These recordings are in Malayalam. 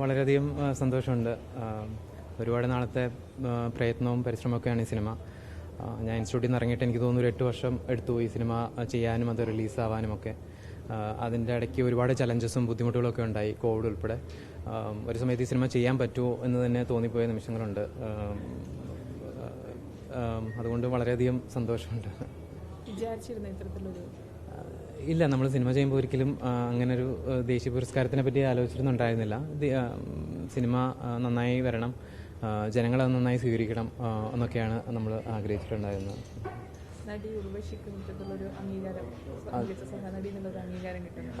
വളരെയധികം സന്തോഷമുണ്ട്. ഒരുപാട് നാളത്തെ പ്രയത്നവും പരിശ്രമമൊക്കെയാണ് ഈ സിനിമ. ഞാൻ ഇൻസ്റ്റിറ്റ്യൂട്ടിൽ നിന്ന് ഇറങ്ങിയിട്ട് എനിക്ക് തോന്നുന്നു ഒരു എട്ട് വർഷം എടുത്തു ഈ സിനിമ ചെയ്യാനും അത് റിലീസാവാനും ഒക്കെ അതിന്റെ ഇടയ്ക്ക് ഒരുപാട് ചലഞ്ചസും ബുദ്ധിമുട്ടുകളൊക്കെ ഉണ്ടായി കോവിഡ് ഉൾപ്പെടെ. ഒരു സമയത്ത് ഈ സിനിമ ചെയ്യാൻ പറ്റുമോ എന്ന് തന്നെ തോന്നിപ്പോയ നിമിഷങ്ങളുണ്ട്. അതുകൊണ്ട് വളരെയധികം സന്തോഷമുണ്ട്. വിചാരിച്ചിരുന്ന ഇത്തരത്തിലൊരു ഇല്ല നമ്മൾ സിനിമ ചെയ്യുമ്പോൾ ഒരിക്കലും അങ്ങനെ ഒരു ദേശീയ പുരസ്കാരത്തിനെ പറ്റി ആലോചിച്ചിരുന്നുണ്ടായിരുന്നില്ല സിനിമ നന്നായി വരണം ജനങ്ങൾ അത് നന്നായി സ്വീകരിക്കണം എന്നൊക്കെയാണ് നമ്മൾ ആഗ്രഹിച്ചിട്ടുണ്ടായിരുന്നത്.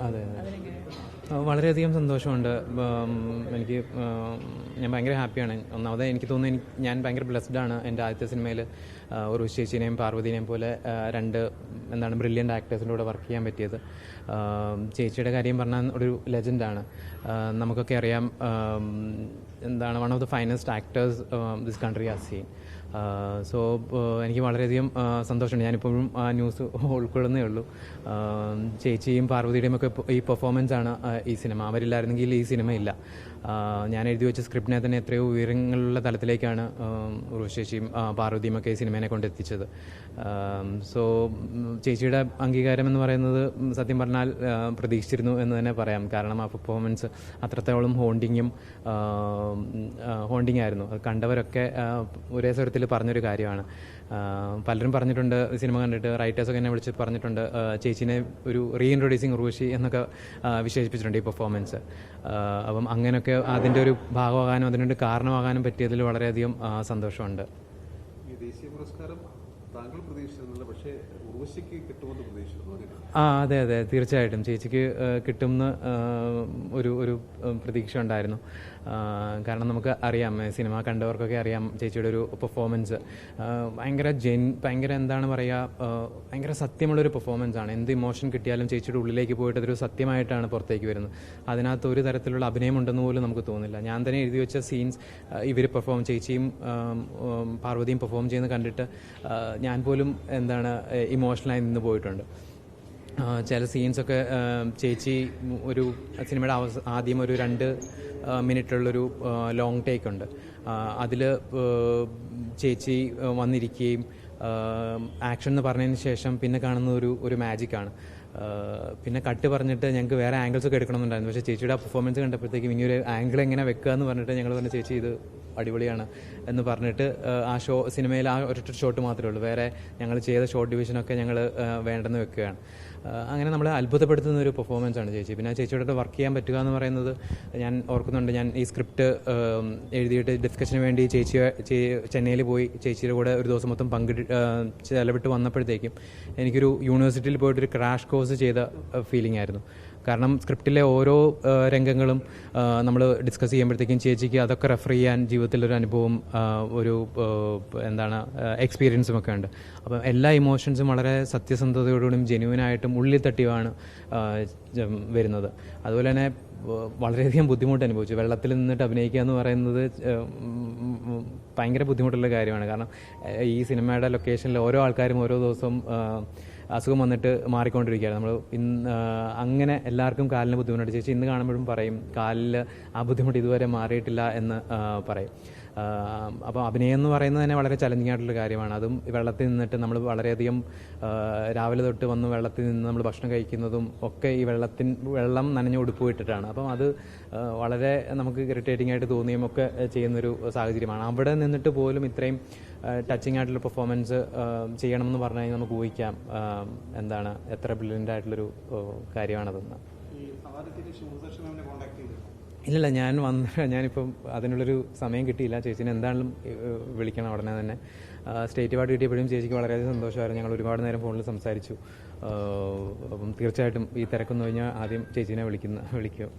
അതെ അതെ. വളരെയധികം സന്തോഷമുണ്ട്. എനിക്ക് ഞാൻ ഭയങ്കര ഹാപ്പിയാണ്. ഒന്നാമത് എനിക്ക് തോന്നുന്നു ഞാൻ ഭയങ്കര ബ്ലെസ്ഡ് ആണ് എന്റെ ആദ്യത്തെ സിനിമയിൽ ഒരു ചേച്ചിനെയും പാർവതിനെയും പോലെ രണ്ട് എന്താണ് ബ്രില്യന്റ് ആക്ടേഴ്സിന്റെ കൂടെ വർക്ക് ചെയ്യാൻ പറ്റിയത്. ചേച്ചിയുടെ കാര്യം പറഞ്ഞാൽ ഒരു ലെജൻഡാണ് നമുക്കൊക്കെ അറിയാം എന്താണ് one of the finest actors this country as seen so എനിക്ക് വളരെയധികം സന്തോഷമുണ്ട്. ഞാനിപ്പോഴും ആ ന്യൂസ് ഉൾക്കൊള്ളുന്നേ ഉള്ളൂ. ചേച്ചിയും പാർവതിയുടെയും ഒക്കെ ഈ പെർഫോമൻസ് ആണ് ഈ സിനിമ അവരില്ലായിരുന്നെങ്കിൽ ഈ സിനിമ ഇല്ല ഞാൻ എഴുതി വെച്ച സ്ക്രിപ്റ്റിനെ തന്നെ എത്രയോ ഉയരങ്ങളുള്ള തലത്തിലേക്കാണ് ഉർവശേഷിയും പാർവതിയും ഒക്കെ സിനിമേനെ കൊണ്ടെത്തിച്ചത്. സോ ചേച്ചിയുടെ അംഗീകാരം എന്ന് പറയുന്നത് സത്യം പറഞ്ഞാൽ പ്രതീക്ഷിച്ചിരുന്നു എന്ന് തന്നെ പറയാം. കാരണം ആ പെർഫോമൻസ് അത്രത്തോളം ഹോണ്ടിങ്ങും ഹോണ്ടിങ് ആയിരുന്നു അത് കണ്ടവരൊക്കെ ഒരേ സ്വരത്തിൽ പറഞ്ഞൊരു കാര്യമാണ്. പലരും പറഞ്ഞിട്ടുണ്ട് സിനിമ കണ്ടിട്ട് റൈറ്റേഴ്സൊക്കെ എന്നെ വിളിച്ച് പറഞ്ഞിട്ടുണ്ട് ചേച്ചീനെ ഒരു റീ ഇൻട്രൊഡ്യൂസിങ് ഉർവശി എന്നൊക്കെ വിശേഷിപ്പിച്ചിട്ടുണ്ട് ഈ പെർഫോമൻസ് അപ്പം അങ്ങനെയൊക്കെ അതിന്റെ ഒരു ഭാഗമാകാനും അതിനൊരു കാരണമാകാനും പറ്റിയതിൽ വളരെയധികം സന്തോഷമുണ്ട്. ദേശീയ പുരസ്കാരം ആ അതെ അതെ തീർച്ചയായിട്ടും. ചേച്ചിക്ക് കിട്ടുമെന്ന് ഒരു ഒരു പ്രതീക്ഷ ഉണ്ടായിരുന്നു. കാരണം നമുക്ക് അറിയാം സിനിമ കണ്ടവർക്കൊക്കെ അറിയാം ചേച്ചിയുടെ ഒരു പെർഫോമൻസ് ഭയങ്കര ജെൻ ഭയങ്കര എന്താണ് പറയുക ഭയങ്കര സത്യമുള്ളൊരു പെർഫോമൻസ് ആണ്. എന്ത് ഇമോഷൻ കിട്ടിയാലും ചേച്ചിയുടെ ഉള്ളിലേക്ക് പോയിട്ട് അതൊരു സത്യമായിട്ടാണ് പുറത്തേക്ക് വരുന്നത്. അതിനകത്ത് ഒരു തരത്തിലുള്ള അഭിനയം ഉണ്ടെന്ന് പോലും നമുക്ക് തോന്നില്ല. ഞാൻ തന്നെ എഴുതി വെച്ച സീൻസ് ഇവർ പെർഫോം ചേച്ചിയും പാർവതിയും പെർഫോം ചെയ്യുന്നത് കണ്ടിട്ട് ഞാൻ പോലും എന്താണ് ഇമോഷണലായി നിന്ന് പോയിട്ടുണ്ട്. ചില സീൻസൊക്കെ ചേച്ചി ഒരു സിനിമയുടെ അവസ ആദ്യം ഒരു രണ്ട് മിനിറ്റുള്ളൊരു ലോങ് ടേക്ക് ഉണ്ട്. അതിൽ ചേച്ചി വന്നിരിക്കുകയും ആക്ഷൻ എന്ന് പറഞ്ഞതിന് ശേഷം പിന്നെ കാണുന്ന ഒരു ഒരു മാജിക്കാണ് പിന്നെ കട്ട് പറഞ്ഞിട്ട് ഞങ്ങൾക്ക് വേറെ ആംഗിൾസ് ഒക്കെ എടുക്കണമെന്നുണ്ടായിരുന്നു. പക്ഷേ ചേച്ചിയുടെ പെർഫോമൻസ് കണ്ടപ്പോഴത്തേക്കും ഇനി ഒരു ആംഗിൾ എങ്ങനെ വെക്കുക എന്ന് പറഞ്ഞിട്ട് ഞങ്ങൾ പറഞ്ഞു ചേച്ചി ഇത് അടിപൊളിയാണ് എന്ന് പറഞ്ഞിട്ട് ആ, ആ ഷോ സിനിമയിൽ ആ ഒരൊറ്റ ഷോട്ട് മാത്രമേ ഉള്ളൂ. വേറെ ഞങ്ങൾ ചെയ്ത ഷോട്ട് ഡിവിഷനൊക്കെ ഞങ്ങൾ വേണ്ടെന്ന് വെക്കുകയാണ്. അങ്ങനെ നമ്മളെ അത്ഭുതപ്പെടുത്തുന്ന ഒരു പെർഫോമൻസ് ആണ് ചേച്ചി. പിന്നെ ചേച്ചിയോട് വർക്ക് ചെയ്യാൻ പറ്റുക എന്ന് പറയുന്നത് ഞാൻ ഓർക്കുന്നുണ്ട്. ഞാൻ ഈ സ്ക്രിപ്റ്റ് എഴുതിയിട്ട് ഡിസ്കഷന് വേണ്ടി ചേച്ചി ചെന്നൈയിൽ പോയി ചേച്ചിയുടെ കൂടെ ഒരു ദിവസം മൊത്തം പങ്കിട്ട് ആ, ചെലവിട്ട് വന്നപ്പോഴത്തേക്കും എനിക്കൊരു യൂണിവേഴ്സിറ്റിയിൽ പോയിട്ട് ഒരു ക്രാഷ് കോഴ്സ് ചെയ്ത ഫീലിംഗ് ആയിരുന്നു. കാരണം സ്ക്രിപ്റ്റിലെ ഓരോ രംഗങ്ങളും നമ്മൾ ഡിസ്കസ് ചെയ്യുമ്പോഴത്തേക്കും ചേച്ചിക്ക് അതൊക്കെ റെഫർ ചെയ്യാൻ ജീവിതത്തിലൊരു അനുഭവം ഒരു എന്താണ് എക്സ്പീരിയൻസും ഒക്കെ ഉണ്ട്. അപ്പം എല്ലാ ഇമോഷൻസും വളരെ സത്യസന്ധതയോടും ജെന്യൂനായിട്ടും ഉള്ളിൽ തട്ടിയുമാണ് വരുന്നത്. അതുപോലെ തന്നെ വളരെയധികം ബുദ്ധിമുട്ട് അനുഭവിച്ചു. വെള്ളത്തിൽ നിന്നിട്ട് അഭിനയിക്കുക എന്ന് പറയുന്നത് ഭയങ്കര ബുദ്ധിമുട്ടുള്ള കാര്യമാണ്. കാരണം ഈ സിനിമയുടെ ലൊക്കേഷനിൽ ഓരോ ആൾക്കാരും ഓരോ ദിവസവും അസുഖം വന്നിട്ട് മാറിക്കൊണ്ടിരിക്കുകയാണ്. നമ്മൾ ഇന്ന് അങ്ങനെ എല്ലാവർക്കും കാലിന് ബുദ്ധിമുട്ടുണ്ട്. ചേച്ചി ഇന്ന് കാണുമ്പോഴും പറയും കാലിൽ ആ ബുദ്ധിമുട്ട് ഇതുവരെ മാറിയിട്ടില്ല എന്ന് പറയും. അപ്പോൾ അഭിനയം എന്ന് പറയുന്നത് തന്നെ വളരെ ചലഞ്ചിങ് ആയിട്ടുള്ള കാര്യമാണ്. അതും വെള്ളത്തിൽ നിന്നിട്ട് നമ്മൾ വളരെയധികം രാവിലെ തൊട്ട് വന്ന് വെള്ളത്തിൽ നിന്ന് നമ്മൾ ഭക്ഷണം കഴിക്കുന്നതും ഒക്കെ ഈ വെള്ളത്തിൻ വെള്ളം നനഞ്ഞു ഉടുപ്പ് ഇട്ടിട്ടാണ്. അപ്പം അത് വളരെ നമുക്ക് ഇറിറ്റേറ്റിംഗ് ആയിട്ട് തോന്നിയും ഒക്കെ ചെയ്യുന്നൊരു സാഹചര്യമാണ്. അവിടെ നിന്നിട്ട് പോലും ഇത്രയും ടച്ചിങ് ആയിട്ടുള്ള പെർഫോമൻസ് ചെയ്യണമെന്ന് പറഞ്ഞു കഴിഞ്ഞാൽ നമുക്ക് ഊഹിക്കാം എന്താണ് എത്ര ബ്രില്യന്റ് ആയിട്ടുള്ളൊരു കാര്യമാണതെന്ന്. ഈ കോൺടാക്ട് ചെയ്തു ഇല്ലില്ല ഞാൻ വന്ന ഞാനിപ്പം അതിനുള്ളൊരു സമയം കിട്ടിയില്ല. ചേച്ചിനെ എന്താണെങ്കിലും വിളിക്കണം ഉടനെ തന്നെ. സ്റ്റേറ്റ് അവാർഡ് കിട്ടിയപ്പോഴും ചേച്ചിക്ക് വളരെയധികം സന്തോഷമായിരുന്നു. ഞങ്ങൾ ഒരുപാട് നേരം ഫോണിൽ സംസാരിച്ചു. അപ്പം തീർച്ചയായിട്ടും ഈ തിരക്കെന്ന് കഴിഞ്ഞാൽ ആദ്യം ചേച്ചീനെ വിളിക്കുന്ന വിളിക്കും.